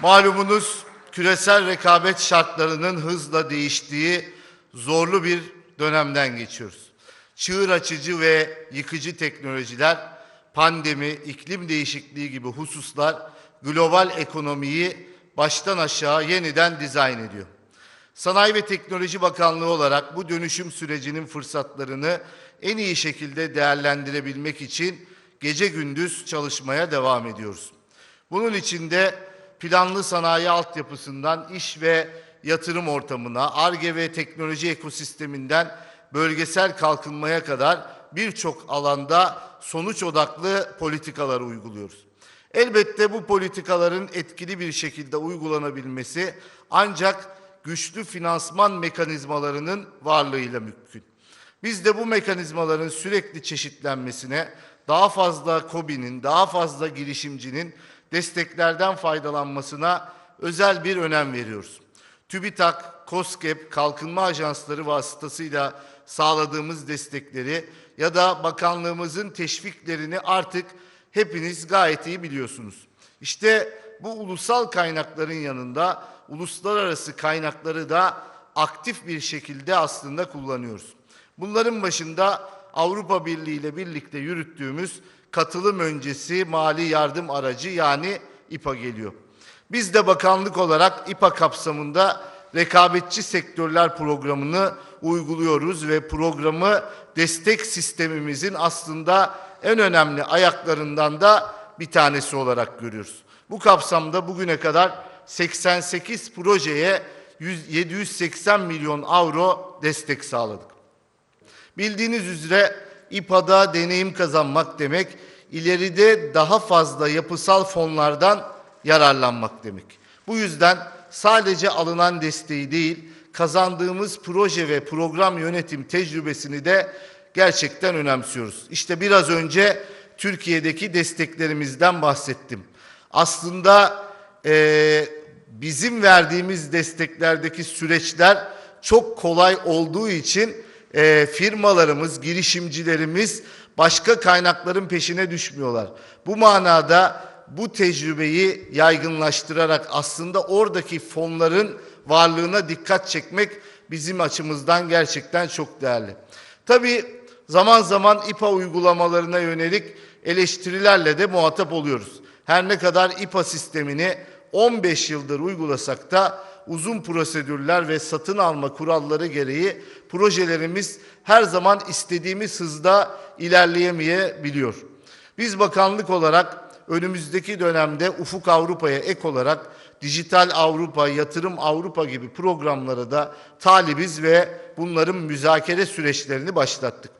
Malumunuz küresel rekabet şartlarının hızla değiştiği zorlu bir dönemden geçiyoruz. Çığır açıcı ve yıkıcı teknolojiler, pandemi, iklim değişikliği gibi hususlar global ekonomiyi baştan aşağı yeniden dizayn ediyor. Sanayi ve Teknoloji Bakanlığı olarak bu dönüşüm sürecinin fırsatlarını en iyi şekilde değerlendirebilmek için gece gündüz çalışmaya devam ediyoruz. Bunun için de planlı sanayi altyapısından iş ve yatırım ortamına, ARGE ve teknoloji ekosisteminden bölgesel kalkınmaya kadar birçok alanda sonuç odaklı politikalar uyguluyoruz. Elbette bu politikaların etkili bir şekilde uygulanabilmesi ancak güçlü finansman mekanizmalarının varlığıyla mümkün. Biz de bu mekanizmaların sürekli çeşitlenmesine, daha fazla KOBİ'nin, daha fazla girişimcinin desteklerden faydalanmasına özel bir önem veriyoruz. TÜBİTAK, KOSGEB, kalkınma ajansları vasıtasıyla sağladığımız destekleri ya da bakanlığımızın teşviklerini artık hepiniz gayet iyi biliyorsunuz. İşte bu ulusal kaynakların yanında uluslararası kaynakları da aktif bir şekilde aslında kullanıyoruz. Bunların başında Avrupa Birliği ile birlikte yürüttüğümüz katılım öncesi mali yardım aracı yani İPA geliyor. Biz de bakanlık olarak İPA kapsamında rekabetçi sektörler programını uyguluyoruz ve programı destek sistemimizin aslında en önemli ayaklarından da bir tanesi olarak görüyoruz. Bu kapsamda bugüne kadar 88 projeye 100 780 milyon avro destek sağladık. Bildiğiniz üzere İPA'da deneyim kazanmak demek, ileride daha fazla yapısal fonlardan yararlanmak demek. Bu yüzden sadece alınan desteği değil, kazandığımız proje ve program yönetim tecrübesini de gerçekten önemsiyoruz. İşte biraz önce Türkiye'deki desteklerimizden bahsettim. Aslında eee, bizim verdiğimiz desteklerdeki süreçler çok kolay olduğu için e, firmalarımız, girişimcilerimiz başka kaynakların peşine düşmüyorlar. Bu manada bu tecrübeyi yaygınlaştırarak aslında oradaki fonların varlığına dikkat çekmek bizim açımızdan gerçekten çok değerli. Tabii zaman zaman İPA uygulamalarına yönelik eleştirilerle de muhatap oluyoruz. Her ne kadar İPA sistemini 15 yıldır uygulasak da uzun prosedürler ve satın alma kuralları gereği projelerimiz her zaman istediğimiz hızda ilerleyemeyebiliyor. Biz bakanlık olarak önümüzdeki dönemde Ufuk Avrupa'ya ek olarak Dijital Avrupa, Yatırım Avrupa gibi programlara da talibiz ve bunların müzakere süreçlerini başlattık.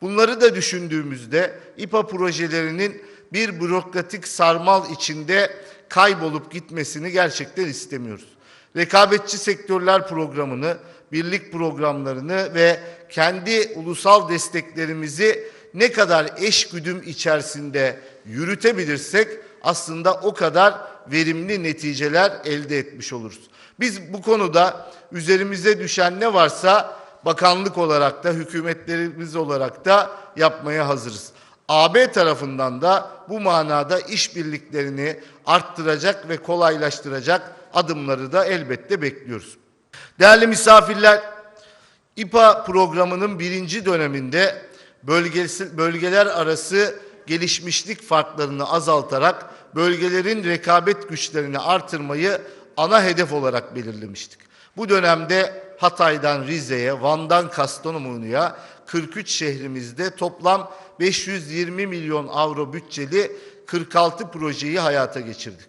Bunları da düşündüğümüzde İPA projelerinin bir bürokratik sarmal içinde kaybolup gitmesini gerçekten istemiyoruz. Rekabetçi sektörler programını, birlik programlarını ve kendi ulusal desteklerimizi ne kadar eş güdüm içerisinde yürütebilirsek aslında o kadar verimli neticeler elde etmiş oluruz. Biz bu konuda üzerimize düşen ne varsa bakanlık olarak da hükümetlerimiz olarak da yapmaya hazırız. AB tarafından da bu manada işbirliklerini arttıracak ve kolaylaştıracak adımları da elbette bekliyoruz. Değerli misafirler, İPA programının birinci döneminde bölgesi, bölgeler arası gelişmişlik farklarını azaltarak bölgelerin rekabet güçlerini artırmayı ana hedef olarak belirlemiştik. Bu dönemde Hatay'dan Rize'ye, Van'dan Kastamonu'ya 43 şehrimizde toplam 520 milyon avro bütçeli 46 projeyi hayata geçirdik.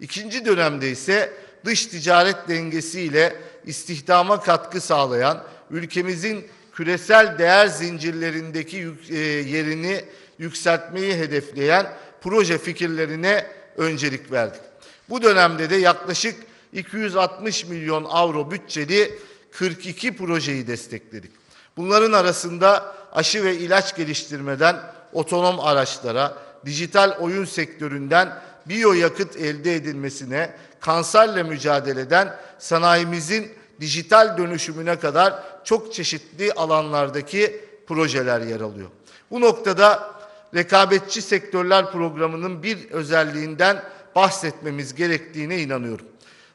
İkinci dönemde ise dış ticaret dengesiyle istihdama katkı sağlayan, ülkemizin küresel değer zincirlerindeki e, yerini yükseltmeyi hedefleyen proje fikirlerine öncelik verdik. Bu dönemde de yaklaşık 260 milyon avro bütçeli 42 projeyi destekledik. Bunların arasında aşı ve ilaç geliştirmeden otonom araçlara, dijital oyun sektöründen biyoyakıt elde edilmesine, kanserle mücadeleden sanayimizin dijital dönüşümüne kadar çok çeşitli alanlardaki projeler yer alıyor. Bu noktada rekabetçi sektörler programının bir özelliğinden bahsetmemiz gerektiğine inanıyorum.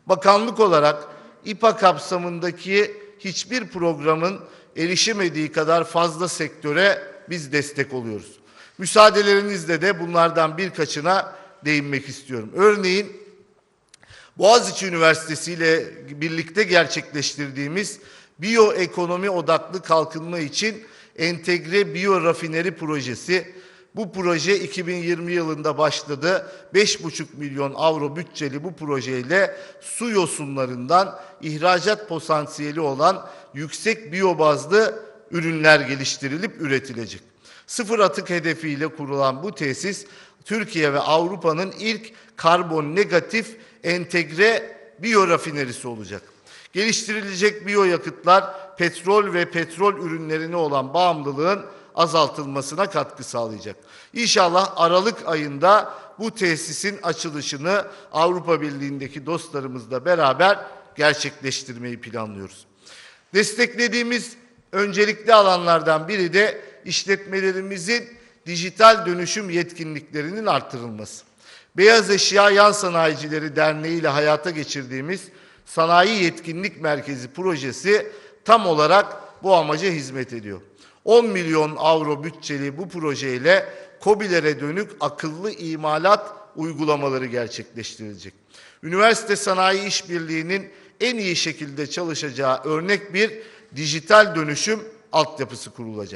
Bakanlık olarak İPA kapsamındaki hiçbir programın erişemediği kadar fazla sektöre biz destek oluyoruz. Müsaadelerinizle de bunlardan birkaçına değinmek istiyorum. Örneğin Boğaziçi Üniversitesi ile birlikte gerçekleştirdiğimiz biyoekonomi odaklı kalkınma için entegre biyo rafineri projesi. Bu proje 2020 yılında başladı. 5,5 milyon avro bütçeli bu projeyle su yosunlarından ihracat potansiyeli olan yüksek biyobazlı ürünler geliştirilip üretilecek. Sıfır atık hedefiyle kurulan bu tesis Türkiye ve Avrupa'nın ilk karbon negatif entegre biyo rafinerisi olacak. Geliştirilecek biyoyakıtlar petrol ve petrol ürünlerine olan bağımlılığın azaltılmasına katkı sağlayacak. İnşallah Aralık ayında bu tesisin açılışını Avrupa Birliği'ndeki dostlarımızla beraber gerçekleştirmeyi planlıyoruz. Desteklediğimiz öncelikli alanlardan biri de işletmelerimizin dijital dönüşüm yetkinliklerinin artırılması. Beyaz Eşya Yan Sanayicileri Derneği ile hayata geçirdiğimiz Sanayi Yetkinlik Merkezi projesi tam olarak bu amaca hizmet ediyor. 10 milyon avro bütçeli bu projeyle KOBİ'lere dönük akıllı imalat uygulamaları gerçekleştirilecek. Üniversite Sanayi İşbirliği'nin en iyi şekilde çalışacağı örnek bir dijital dönüşüm altyapısı kurulacak.